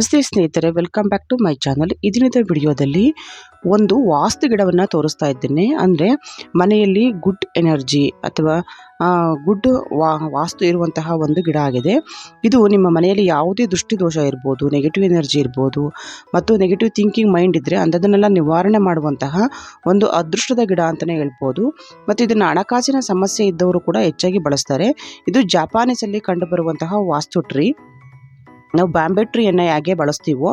ನಮಸ್ತೆ ಸ್ನೇಹಿತರೆ welcome back to my channel ಇದಿನದ ವಿಡಿಯೋದಲ್ಲಿ ಒಂದು ವಾಸ್ತು ಗಿಡವನ್ನು ತೋರಿಸ್ತಾ ಇದ್ದೇನೆ. ಅಂದರೆ ಮನೆಯಲ್ಲಿ ಗುಡ್ ಎನರ್ಜಿ ಅಥವಾ ಗುಡ್ ವಾ, ವಾಸ್ತು ಇರುವಂತಹ ಒಂದು ಗಿಡ ಆಗಿದೆ. ಇದು ನಿಮ್ಮ ಮನೆಯಲ್ಲಿ ಯಾವುದೇ ದೃಷ್ಟಿದೋಷ ಇರ್ಬೋದು ನೆಗೆಟಿವ್ ಎನರ್ಜಿ ಇರ್ಬೋದು, ಮತ್ತು ನೆಗೆಟಿವ್ ಥಿಂಕಿಂಗ್ ಮೈಂಡ್ ಇದ್ದರೆ ಅಂಥದನ್ನೆಲ್ಲ ನಿವಾರಣೆ ಮಾಡುವಂತಹ ಒಂದು ಅದೃಷ್ಟದ ಗಿಡ ಅಂತಲೇ ಹೇಳ್ಬೋದು. ಮತ್ತು ಇದನ್ನು ಹಣಕಾಸಿನ ಸಮಸ್ಯೆ ಇದ್ದವರು ಕೂಡ ಹೆಚ್ಚಾಗಿ ಬಳಸ್ತಾರೆ. ಇದು ಜಾಪಾನೀಸಲ್ಲಿ ಕಂಡುಬರುವಂತಹ ವಾಸ್ತು ಟ್ರೀ ನಾವು ಬಾಂಬೆ ಟ್ರೀಯನ್ನು ಹೇಗೆ ಬಳಸ್ತೀವೋ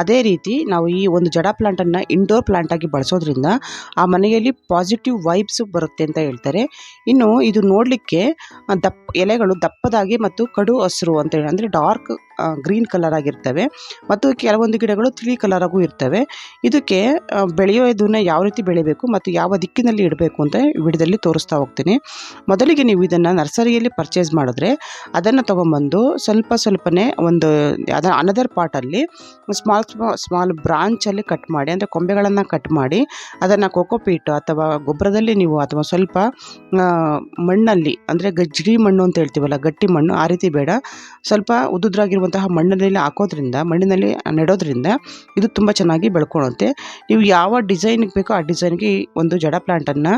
ಅದೇ ರೀತಿ ನಾವು ಈ ಒಂದು ಜಡ ಪ್ಲಾಂಟನ್ನು ಇಂಡೋರ್ ಪ್ಲಾಂಟಾಗಿ ಬಳಸೋದ್ರಿಂದ ಆ ಮನೆಯಲ್ಲಿ ಪಾಸಿಟಿವ್ ವೈಬ್ಸ್ ಬರುತ್ತೆ ಅಂತ ಹೇಳ್ತಾರೆ. ಇನ್ನು ಇದು ನೋಡಲಿಕ್ಕೆ ದಪ್ಪ ಎಲೆಗಳು ದಪ್ಪದಾಗಿ ಮತ್ತು ಕಡು ಹಸಿರು ಅಂತ ಹೇಳಿ, ಅಂದರೆ ಡಾರ್ಕ್ ಗ್ರೀನ್ ಕಲರ್ ಆಗಿರ್ತವೆ. ಮತ್ತು ಕೆಲವೊಂದು ಗಿಡಗಳು ತಿಳಿ ಕಲರ್ ಆಗು ಇರ್ತವೆ. ಇದಕ್ಕೆ ಬೆಳೆಯೋ ಬೆಳೆಯೋದನ್ನ ಯಾವ ರೀತಿ ಬೆಳಿಬೇಕು ಮತ್ತು ಯಾವ ದಿಕ್ಕಿನಲ್ಲಿ ಇಡಬೇಕು ಅಂತ ವಿಡಿಯೋದಲ್ಲಿ ತೋರಿಸ್ತಾ ಹೋಗ್ತೀನಿ. ಮೊದಲಿಗೆ ನೀವು ಇದನ್ನು ನರ್ಸರಿಯಲ್ಲಿ ಪರ್ಚೇಸ್ ಮಾಡಿದ್ರೆ ಅದನ್ನು ತೊಗೊಂಬಂದು ಸ್ವಲ್ಪ ಸ್ವಲ್ಪನೇ ಒಂದು, ಅದ ಅನದರ್ ಪಾಟಲ್ಲಿ ಸ್ಮಾಲ್ ಸ್ಮಾಲ್ ಬ್ರಾಂಚಲ್ಲಿ ಕಟ್ ಮಾಡಿ, ಅಂದರೆ ಕೊಂಬೆಗಳನ್ನು ಕಟ್ ಮಾಡಿ, ಅದನ್ನು ಕೊಕೊಪೀಟ್ ಅಥವಾ ಗೊಬ್ಬರದಲ್ಲಿ ನೀವು ಅಥವಾ ಸ್ವಲ್ಪ ಮಣ್ಣಲ್ಲಿ, ಅಂದರೆ ಗಜ್ಜಿ ಮಣ್ಣು ಅಂತ ಹೇಳ್ತೀವಲ್ಲ, ಗಟ್ಟಿ ಮಣ್ಣು, ಆ ರೀತಿ ಬೇಡ. ಸ್ವಲ್ಪ ಉದ್ದುದ್ರಾಗಿರುವಂತಹ ಮಣ್ಣಿನಲ್ಲಿ ಹಾಕೋದ್ರಿಂದ, ಮಣ್ಣಿನಲ್ಲಿ ನೆಡೋದ್ರಿಂದ ಇದು ತುಂಬ ಚೆನ್ನಾಗಿ ಬೆಳ್ಕೊಳುತ್ತೆ. ನೀವು ಯಾವ ಡಿಸೈನ್ಗೆ ಬೇಕೋ ಆ ಡಿಸೈನ್ಗೆ ಒಂದು ಜಡ ಪ್ಲ್ಯಾಂಟನ್ನು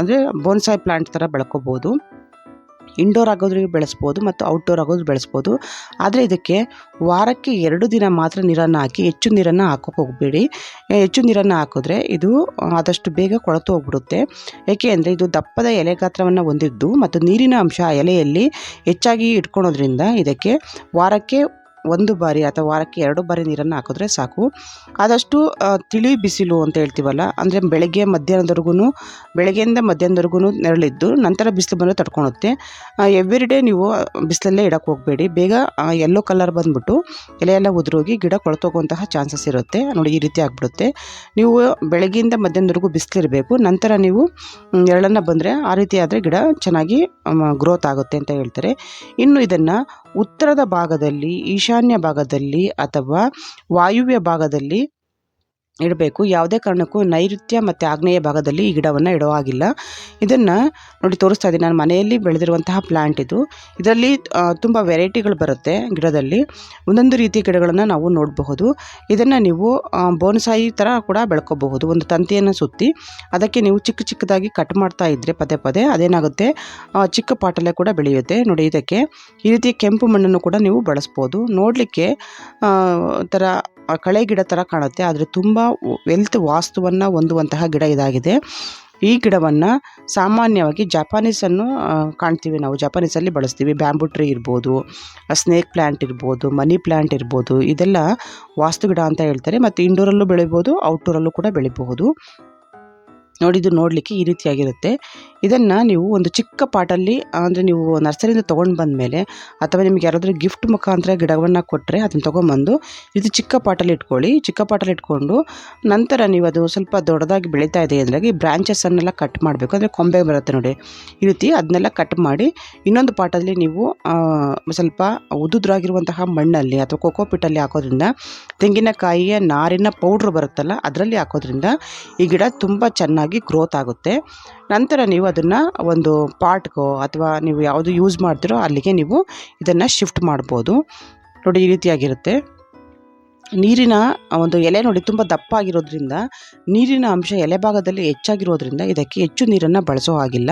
ಅಂದರೆ ಬೋನ್ಸಾಯ್ ಪ್ಲಾಂಟ್ ಥರ ಬೆಳ್ಕೊಬೋದು. ಇಂಡೋರ್ ಆಗೋದ್ರಿಗೆ ಬೆಳೆಸ್ಬೋದು ಮತ್ತು ಔಟ್ಡೋರ್ ಆಗೋದು ಬೆಳೆಸ್ಬೋದು. ಆದರೆ ಇದಕ್ಕೆ ವಾರಕ್ಕೆ ಎರಡು ದಿನ ಮಾತ್ರ ನೀರನ್ನು ಹಾಕಿ ಹೆಚ್ಚು ನೀರನ್ನು ಹಾಕೋಕೆ ಹೋಗಬೇಡಿ. ಹೆಚ್ಚು ನೀರನ್ನು ಹಾಕಿದ್ರೆ ಇದು ಆದಷ್ಟು ಬೇಗ ಕೊಳೆತು ಹೋಗ್ಬಿಡುತ್ತೆ. ಏಕೆ ಅಂದರೆ ಇದು ದಪ್ಪದ ಎಲೆ ಗಾತ್ರವನ್ನು ಹೊಂದಿದ್ದು ಮತ್ತು ನೀರಿನ ಅಂಶ ಎಲೆಯಲ್ಲಿ ಹೆಚ್ಚಾಗಿ ಇಟ್ಕೊಳೋದ್ರಿಂದ ಇದಕ್ಕೆ ವಾರಕ್ಕೆ ಒಂದು ಬಾರಿ ಅಥವಾ ವಾರಕ್ಕೆ ಎರಡು ಬಾರಿ ನೀರನ್ನು ಹಾಕಿದ್ರೆ ಸಾಕು. ಆದಷ್ಟು ತಿಳಿ ಬಿಸಿಲು ಅಂತ ಹೇಳ್ತೀವಲ್ಲ, ಅಂದರೆ ಬೆಳಗ್ಗೆ ಮಧ್ಯಾಹ್ನದವರೆಗೂ ಬೆಳಗ್ಗೆಯಿಂದ ಮಧ್ಯಾಹ್ನದವರೆಗೂ ನೆರಳಿದ್ದು, ನಂತರ ಬಿಸಿಲು ಬಂದರೆ ತಡ್ಕೊಳುತ್ತೆ. ಎವ್ರಿ ಡೇ ನೀವು ಬಿಸಿಲಲ್ಲೇ ಇಡಕ್ಕೆ ಹೋಗಬೇಡಿ. ಬೇಗ ಎಲ್ಲೋ ಕಲರ್ ಬಂದ್ಬಿಟ್ಟು ಎಲೆ ಎಲ್ಲ ಉದುರೋಗಿ ಗಿಡ ಕೊಳ್ತೋಗುವಂತಹ ಚಾನ್ಸಸ್ ಇರುತ್ತೆ. ನೋಡಿ, ಈ ರೀತಿ ಆಗಿಬಿಡುತ್ತೆ. ನೀವು ಬೆಳಗ್ಗೆಯಿಂದ ಮಧ್ಯಾಹ್ನದವರೆಗೂ ಬಿಸಿಲಿರಬೇಕು. ನಂತರ ನೀವು ನೆರಳನ್ನು ಬಂದರೆ ಆ ರೀತಿ ಆದರೆ ಗಿಡ ಚೆನ್ನಾಗಿ ಗ್ರೋತ್ ಆಗುತ್ತೆ ಅಂತ ಹೇಳ್ತಾರೆ. ಇನ್ನು ಇದನ್ನು ಉತ್ತರದ ಭಾಗದಲ್ಲಿ ಈಶಾನ್ಯ ಭಾಗದಲ್ಲಿ ಅಥವಾ ವಾಯುವ್ಯ ಭಾಗದಲ್ಲಿ ಇಡಬೇಕು. ಯಾವುದೇ ಕಾರಣಕ್ಕೂ ನೈಋತ್ಯ ಮತ್ತು ಆಗ್ನೇಯ ಭಾಗದಲ್ಲಿ ಈ ಗಿಡವನ್ನು ಇಡೋ ಹಾಗಿಲ್ಲ ಇದನ್ನು ನೋಡಿ ತೋರಿಸ್ತಾ ಇದ್ದೀನಿ. ನಾನು ಮನೆಯಲ್ಲಿ ಬೆಳೆದಿರುವಂತಹ ಪ್ಲ್ಯಾಂಟ್ ಇದು. ಇದರಲ್ಲಿ ತುಂಬ ವೆರೈಟಿಗಳು ಬರುತ್ತೆ ಗಿಡದಲ್ಲಿ. ಒಂದೊಂದು ರೀತಿಯ ಗಿಡಗಳನ್ನು ನಾವು ನೋಡಬಹುದು. ಇದನ್ನು ನೀವು ಬೋನ್ಸಾಯಿ ಥರ ಕೂಡ ಬೆಳ್ಕೋಬಹುದು. ಒಂದು ತಂತಿಯನ್ನು ಸುತ್ತಿ, ಅದಕ್ಕೆ ನೀವು ಚಿಕ್ಕ ಚಿಕ್ಕದಾಗಿ ಕಟ್ ಮಾಡ್ತಾ ಇದ್ದರೆ ಪದೇ ಪದೇ ಅದೇನಾಗುತ್ತೆ? ಚಿಕ್ಕ ಪಾಟಲ್ಲೇ ಕೂಡ ಬೆಳೆಯುತ್ತೆ. ನೋಡಿ ಇದಕ್ಕೆ ಈ ರೀತಿ ಕೆಂಪು ಮಣ್ಣನ್ನು ಕೂಡ ನೀವು ಬಳಸ್ಬೋದು. ನೋಡಲಿಕ್ಕೆ ಒಂಥರ ಕಳೆ ಗಿಡ ಥರ ಕಾಣುತ್ತೆ, ಆದರೆ ತುಂಬ ವೆಲ್ತ್ ವಾಸ್ತುವನ್ನು ಹೊಂದುವಂತಹ ಗಿಡ ಇದಾಗಿದೆ. ಈ ಗಿಡವನ್ನು ಸಾಮಾನ್ಯವಾಗಿ ಜಪಾನೀಸನ್ನು ಕಾಣ್ತೀವಿ ನಾವು. ಜಪಾನೀಸಲ್ಲಿ ಬಳಸ್ತೀವಿ. ಬ್ಯಾಂಬು ಟ್ರೀ ಇರ್ಬೋದು ಸ್ನೇಕ್ ಪ್ಲ್ಯಾಂಟ್ ಇರ್ಬೋದು ಮನಿ ಪ್ಲ್ಯಾಂಟ್ ಇರ್ಬೋದು, ಇದೆಲ್ಲ ವಾಸ್ತು ಗಿಡ ಅಂತ ಹೇಳ್ತಾರೆ. ಮತ್ತು ಇಂಡೋರಲ್ಲೂ ಬೆಳಿಬೋದು ಔಟ್ಡೋರಲ್ಲೂ ಕೂಡ ಬೆಳಿಬಹುದು. ನೋಡಿ, ಇದು ನೋಡಲಿಕ್ಕೆ ಈ ರೀತಿಯಾಗಿರುತ್ತೆ. ಇದನ್ನು ನೀವು ಒಂದು ಚಿಕ್ಕ ಪಾಟಲ್ಲಿ, ಅಂದರೆ ನೀವು ನರ್ಸರಿಯಿಂದ ತೊಗೊಂಡು ಬಂದಮೇಲೆ ಅಥವಾ ನಿಮ್ಗೆ ಯಾರಾದರೂ ಗಿಫ್ಟ್ ಮುಖಾಂತರ ಗಿಡವನ್ನು ಕೊಟ್ಟರೆ ಅದನ್ನು ತೊಗೊಂಬಂದು ಇದು ಚಿಕ್ಕ ಪಾಟಲ್ಲಿ ಇಟ್ಕೊಳ್ಳಿ. ಚಿಕ್ಕ ಪಾಟಲ್ಲಿ ಇಟ್ಕೊಂಡು ನಂತರ ನೀವು ಅದು ಸ್ವಲ್ಪ ದೊಡ್ಡದಾಗಿ ಬೆಳೀತಾ ಇದೆ ಅಂದರೆ ಈ ಕಟ್ ಮಾಡಬೇಕು. ಅಂದರೆ ಕೊಂಬೆ ಬರುತ್ತೆ ನೋಡಿ. ಈ ರೀತಿ ಅದನ್ನೆಲ್ಲ ಕಟ್ ಮಾಡಿ ಇನ್ನೊಂದು ಪಾಟಲ್ಲಿ ನೀವು ಸ್ವಲ್ಪ ಉದುದ್ರಾಗಿರುವಂತಹ ಮಣ್ಣಲ್ಲಿ ಅಥವಾ ಕೊಕೋಪಿಟ್ಟಲ್ಲಿ ಹಾಕೋದ್ರಿಂದ ತೆಂಗಿನಕಾಯಿಯ ನಾರಿನ ಪೌಡ್ರ್ ಬರುತ್ತಲ್ಲ, ಅದರಲ್ಲಿ ಹಾಕೋದ್ರಿಂದ ಈ ಗಿಡ ತುಂಬ ಚೆನ್ನಾಗಿ ಗ್ರೋತ್ ಆಗುತ್ತೆ. ನಂತರ ನೀವು ಅದನ್ನು ಒಂದು ಪಾಟ್ಗೋ ಅಥವಾ ನೀವು ಯಾವುದು ಯೂಸ್ ಮಾಡ್ತೀರೋ ಅಲ್ಲಿಗೆ ನೀವು ಇದನ್ನು ಶಿಫ್ಟ್ ಮಾಡ್ಬೋದು. ನೋಡಿ ಈ ರೀತಿಯಾಗಿರುತ್ತೆ. ನೀರಿನ ಒಂದು ಎಲೆ ನೋಡಿ ತುಂಬ ದಪ್ಪ ಆಗಿರೋದ್ರಿಂದ ನೀರಿನ ಅಂಶ ಎಲೆ ಭಾಗದಲ್ಲಿ ಹೆಚ್ಚಾಗಿರೋದ್ರಿಂದ ಇದಕ್ಕೆ ಹೆಚ್ಚು ನೀರನ್ನು ಬಳಸೋ ಹಾಗಿಲ್ಲ.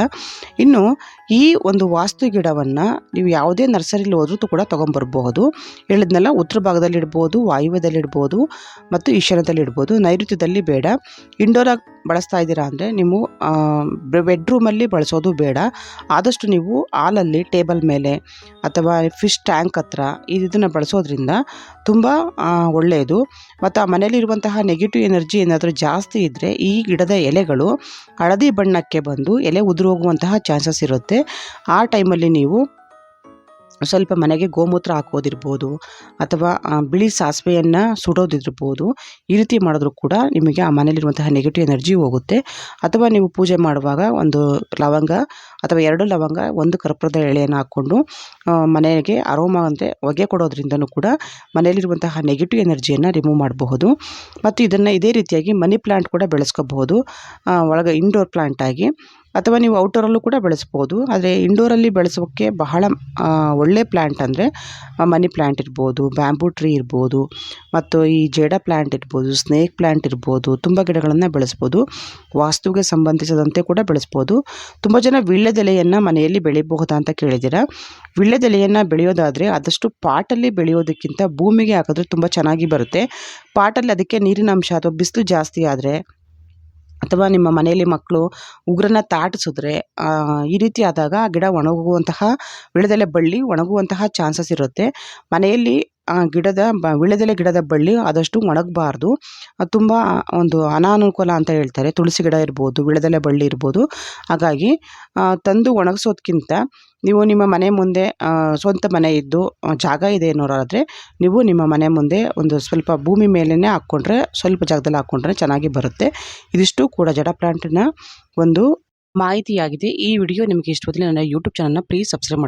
ಇನ್ನು ಈ ಒಂದು ವಾಸ್ತು ಗಿಡವನ್ನು ನೀವು ಯಾವುದೇ ನರ್ಸರಿಲಿ ಹೋದ್ರೂ ಕೂಡ ತೊಗೊಂಬರ್ಬಹುದು. ಹೇಳಿದ್ನೆಲ್ಲ, ಉತ್ತರ ಭಾಗದಲ್ಲಿ ಇಡ್ಬೋದು, ವಾಯುವ್ಯದಲ್ಲಿ ಇಡ್ಬೋದು, ಮತ್ತು ಈಶಾನ್ಯದಲ್ಲಿ ಇಡ್ಬೋದು. ನೈಋತ್ಯದಲ್ಲಿ ಬೇಡ. ಇಂಡೋರಾಗಿ ಬಳಸ್ತಾ ಇದ್ದೀರಾ ಅಂದರೆ ನೀವು ಬೆಡ್ರೂಮಲ್ಲಿ ಬಳಸೋದು ಬೇಡ. ಆದಷ್ಟು ನೀವು ಹಾಲಲ್ಲಿ ಟೇಬಲ್ ಮೇಲೆ ಅಥವಾ ಫಿಶ್ ಟ್ಯಾಂಕ್ ಹತ್ರ ಇದನ್ನು ಬಳಸೋದ್ರಿಂದ ತುಂಬ ಒಳ್ಳೆಯದು. ಮತ್ತು ಆ ಮನೆಯಲ್ಲಿರುವಂತಹ ನೆಗೆಟಿವ್ ಎನರ್ಜಿ ಏನಾದರೂ ಜಾಸ್ತಿ ಇದ್ದರೆ ಈ ಗಿಡದ ಎಲೆಗಳು ಹಳದಿ ಬಣ್ಣಕ್ಕೆ ಬಂದು ಎಲೆ ಉದುರು ಹೋಗುವಂತಹ ಚಾನ್ಸಸ್ ಇರುತ್ತೆ. ಆ ಟೈಮಲ್ಲಿ ನೀವು ಸ್ವಲ್ಪ ಮನೆಗೆ ಗೋಮೂತ್ರ ಹಾಕೋದಿರ್ಬೋದು ಅಥವಾ ಬಿಳಿ ಸಾಸಿವೆಯನ್ನು ಸುಡೋದಿರ್ಬೋದು. ಈ ರೀತಿ ಮಾಡಿದ್ರು ಕೂಡ ನಿಮಗೆ ಆ ಮನೇಲಿರುವಂತಹ ನೆಗೆಟಿವ್ ಎನರ್ಜಿ ಹೋಗುತ್ತೆ. ಅಥವಾ ನೀವು ಪೂಜೆ ಮಾಡುವಾಗ ಒಂದು ಲವಂಗ ಅಥವಾ ಎರಡು ಲವಂಗ, ಒಂದು ಕರ್ಪೂರದ ಎಳೆಯನ್ನು ಹಾಕ್ಕೊಂಡು ಮನೆಗೆ ಅರೋಮ ಅಂದರೆ ಹೊಗೆ ಕೊಡೋದ್ರಿಂದನೂ ಕೂಡ ಮನೆಯಲ್ಲಿರುವಂತಹ ನೆಗೆಟಿವ್ ಎನರ್ಜಿಯನ್ನು ರಿಮೂವ್ ಮಾಡಬಹುದು. ಮತ್ತು ಇದನ್ನು ಇದೇ ರೀತಿಯಾಗಿ ಮನಿ ಪ್ಲ್ಯಾಂಟ್ ಕೂಡ ಬೆಳೆಸ್ಕೋಬಹುದು. ಒಳಗೆ ಇಂಡೋರ್ ಪ್ಲ್ಯಾಂಟ್ ಆಗಿ. ಅಥವಾ ನೀವು ಔಟ್ಡೋರಲ್ಲೂ ಕೂಡ ಬೆಳೆಸ್ಬೋದು. ಆದರೆ ಇಂಡೋರಲ್ಲಿ ಬೆಳೆಸೋಕ್ಕೆ ಬಹಳ ಒಳ್ಳೆ ಪ್ಲ್ಯಾಂಟ್ ಅಂದರೆ ಮನಿ ಪ್ಲ್ಯಾಂಟ್ ಇರ್ಬೋದು ಬ್ಯಾಂಬೂ ಟ್ರೀ ಇರ್ಬೋದು, ಮತ್ತು ಈ ಜೇಡ ಪ್ಲ್ಯಾಂಟ್ ಇರ್ಬೋದು ಸ್ನೇಕ್ ಪ್ಲ್ಯಾಂಟ್ ಇರ್ಬೋದು, ತುಂಬ ಗಿಡಗಳನ್ನು ಬೆಳೆಸ್ಬೋದು. ವಾಸ್ತುವಿಗೆ ಸಂಬಂಧಿಸಿದಂತೆ ಕೂಡ ಬೆಳೆಸ್ಬೋದು. ತುಂಬ ಜನ ವೀಳ್ಯದೆಲೆಯನ್ನು ಮನೆಯಲ್ಲಿ ಬೆಳಿಬಹುದಾ ಅಂತ ಕೇಳಿದ್ದೀರಾ? ವೀಳ್ಯದೆಲೆಯನ್ನು ಬೆಳೆಯೋದಾದರೆ ಆದಷ್ಟು ಪಾಟಲ್ಲಿ ಬೆಳೆಯೋದಕ್ಕಿಂತ ಭೂಮಿಗೆ ಹಾಕಿದ್ರೆ ತುಂಬ ಚೆನ್ನಾಗಿ ಬರುತ್ತೆ. ಪಾಟಲ್ಲಿ ಅದಕ್ಕೆ ನೀರಿನ ಅಂಶ ಅಥವಾ ಬಿಸಿಲು ಜಾಸ್ತಿ ಆದರೆ ಅಥವಾ ನಿಮ್ಮ ಮನೆಯಲ್ಲಿ ಮಕ್ಕಳು ಉಗುರನ್ನ ತಾಟಿಸಿದ್ರೆ ಈ ರೀತಿ ಆದಾಗ ಆ ಗಿಡ ಒಣಗುವಂತಹ ವೀಳ್ಯದೆಲೆ ಬಳ್ಳಿ ಒಣಗುವಂತಹ ಚಾನ್ಸಸ್ ಇರುತ್ತೆ. ಮನೆಯಲ್ಲಿ ಆ ಗಿಡದ ಬ ವೀಳ್ಯದೆಲೆ ಗಿಡದ ಬಳ್ಳಿ ಆದಷ್ಟು ಒಣಗಬಾರ್ದು. ಅದು ತುಂಬ ಒಂದು ಅನಾನುಕೂಲ ಅಂತ ಹೇಳ್ತಾರೆ. ತುಳಸಿ ಗಿಡ ಇರ್ಬೋದು ವೀಳ್ಯದೆಲೆ ಬಳ್ಳಿ ಇರ್ಬೋದು. ಹಾಗಾಗಿ ತಂದು ಒಣಗಿಸೋದ್ಕಿಂತ ನೀವು ನಿಮ್ಮ ಮನೆ ಮುಂದೆ ಸ್ವಂತ ಮನೆ ಇದ್ದು ಜಾಗ ಇದೆ ಅನ್ನೋರಾದರೆ ನೀವು ನಿಮ್ಮ ಮನೆ ಮುಂದೆ ಒಂದು ಸ್ವಲ್ಪ ಭೂಮಿ ಮೇಲೇ ಹಾಕ್ಕೊಂಡ್ರೆ, ಸ್ವಲ್ಪ ಜಾಗದಲ್ಲಿ ಹಾಕ್ಕೊಂಡ್ರೆ ಚೆನ್ನಾಗಿ ಬರುತ್ತೆ. ಇದಿಷ್ಟು ಕೂಡ ಜಡ ಪ್ಲಾಂಟಿನ ಒಂದು ಮಾಹಿತಿಯಾಗಿದೆ. ಈ ವಿಡಿಯೋ ನಿಮಗೆ ಇಷ್ಟವಾದಲ್ಲಿ ನನ್ನ ಯೂಟ್ಯೂಬ್ ಚಾನಲ್ನ ಪ್ಲೀಸ್ ಸಬ್ಸ್ಕ್ರೈಬ್ ಮಾಡಿ